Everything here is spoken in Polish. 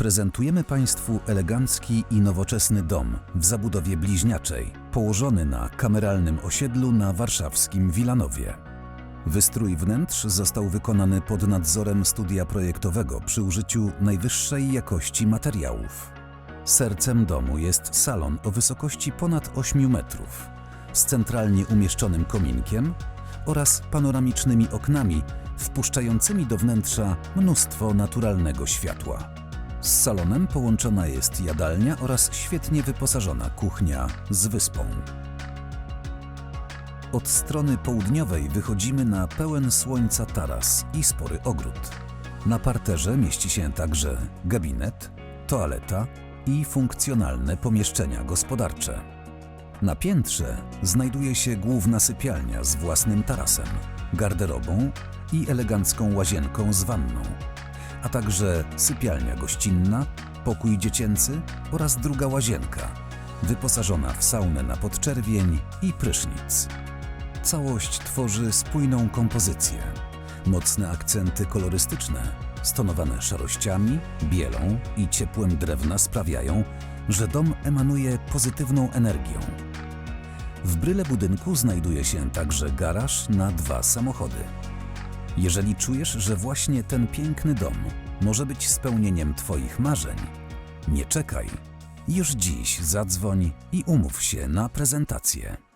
Prezentujemy Państwu elegancki i nowoczesny dom w zabudowie bliźniaczej, położony na kameralnym osiedlu na warszawskim Wilanowie. Wystrój wnętrz został wykonany pod nadzorem studia projektowego przy użyciu najwyższej jakości materiałów. Sercem domu jest salon o wysokości ponad 8 metrów, z centralnie umieszczonym kominkiem oraz panoramicznymi oknami wpuszczającymi do wnętrza mnóstwo naturalnego światła. Z salonem połączona jest jadalnia oraz świetnie wyposażona kuchnia z wyspą. Od strony południowej wychodzimy na pełen słońca taras i spory ogród. Na parterze mieści się także gabinet, toaleta i funkcjonalne pomieszczenia gospodarcze. Na piętrze znajduje się główna sypialnia z własnym tarasem, garderobą i elegancką łazienką z wanną, a także sypialnia gościnna, pokój dziecięcy oraz druga łazienka, wyposażona w saunę na podczerwień i prysznic. Całość tworzy spójną kompozycję. Mocne akcenty kolorystyczne, stonowane szarościami, bielą i ciepłem drewna sprawiają, że dom emanuje pozytywną energią. W bryle budynku znajduje się także garaż na dwa samochody. Jeżeli czujesz, że właśnie ten piękny dom może być spełnieniem Twoich marzeń, nie czekaj. Już dziś zadzwoń i umów się na prezentację.